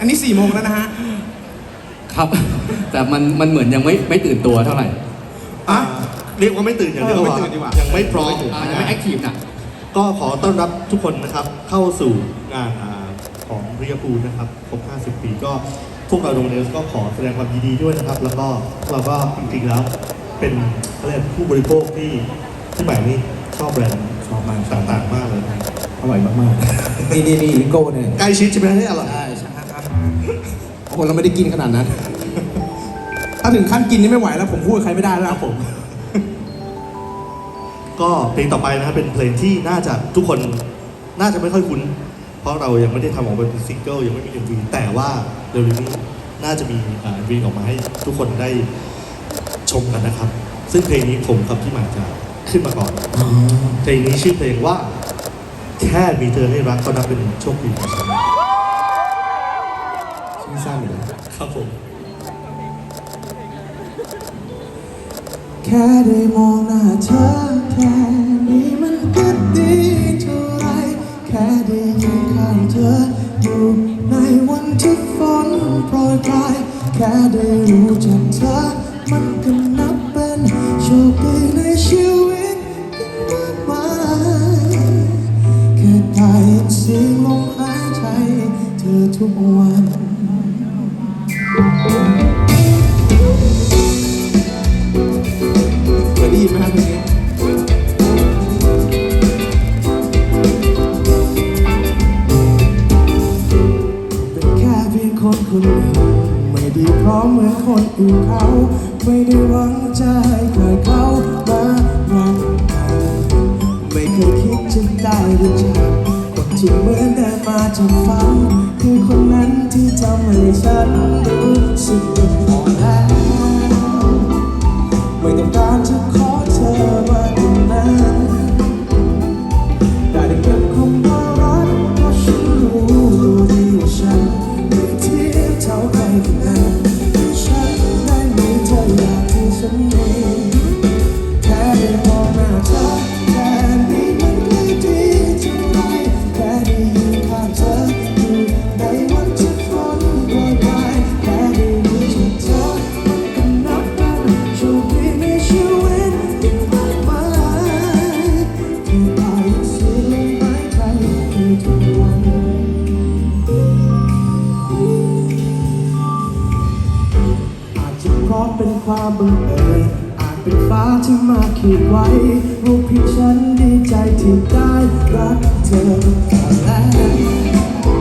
อันนี้สี่โมงแล้วนะฮะครับ แต่มันมันเหมือนยังไม่ไม่ตื่นตัวเท่าไหร่อะ เรียกว่าไม่ตื่นอย่างเดียวเออไม่ตื่นดีกว่า ยังไม่พร้อมอ่ายังไม่แอคทีฟนะก็ขอต้อนรับทุกคนนะครับ เข้าสู่งานอ่าของเรียบูนะครับครบ50 ปีก็พวกเราโรงเรียนก็ขอแสดงความยินดีด้วยนะครับ แล้วก็เราก็จริงๆแล้ว เป็นเขาเรียกผู้บริโภคที่ที่ใหม่นี่ชอบแบรนด์ชอบมากต่างๆมากเลยนะอร่อยมากๆ นี่นี่นี่ลิโก้เนี่ย ใกล้ชิดใช่ไหมที่อร่อย ใช่ใช่ครับ โอ้โหเราไม่ได้กินขนาดนั้น ถ้าถึงขั้นกินนี่ไม่ไหวแล้ว ผมพูดกับใครไม่ได้แล้วครับผม ก็เพลงต่อไปนะครับเป็นเพลงที่น่าจะทุกคนน่าจะไม่ค่อยคุ้น เพราะเรายังไม่ได้ทำออกมาเป็นซิงเกิลยังไม่มี MV แต่ว่าเร็วๆนี้น่าจะมีอ่า MV ออกมาให้ทุกคนได้ชมกันนะครับ ซึ่งเพลงนี้ผมกับพี่หมากจะขึ้นมาก่อน เพลงนี้ชื่อเพลงว่า แค่มีเธอให้รักก็นับเป็นโชคดีของฉัน แค่ได้มองหน้าเธอแค่นี้มันก็ดีเท่าไร แค่ได้ยืนข้างเธออยู่ในวันที่ฝนโปรยปลายแค่ได้รู้จักเธอ มันก็นับเป็นโชคดีในชีวิตยิ่งมากมายแค่ได้ยินเสียงลมหายใจ เธอทุกวัน คนอื่นเขาไม่ได้หวังจะให้ใครเขามารักไม่เคยคิดจะได้รู้จักคนที่เหมือนได้มาจากฝันคือคนนั้นที่ทำให้ฉันรู้สึกเป็นพอแล้ว เพราะเป็นความบังเอิญอาจเป็นฟ้าที่มาขีดไว้รู้เพียงฉันดีใจที่ได้รักเธอตอนแรกไม่ต้องการ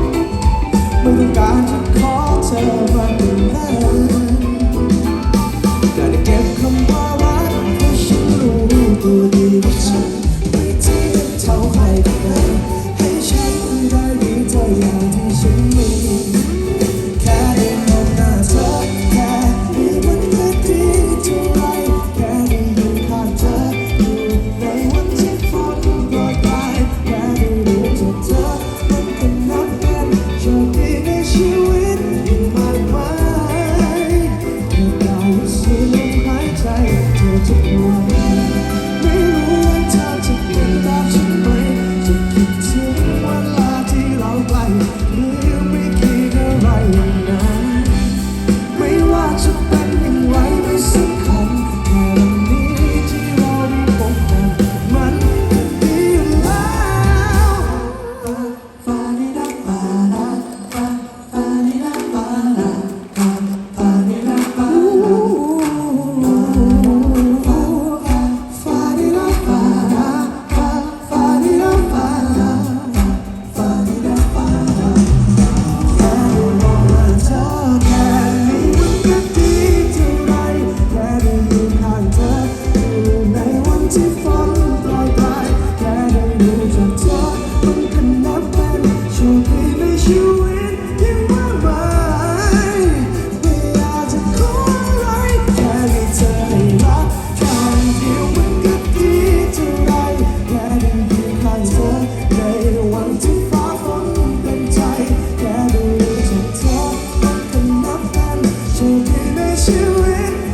to it.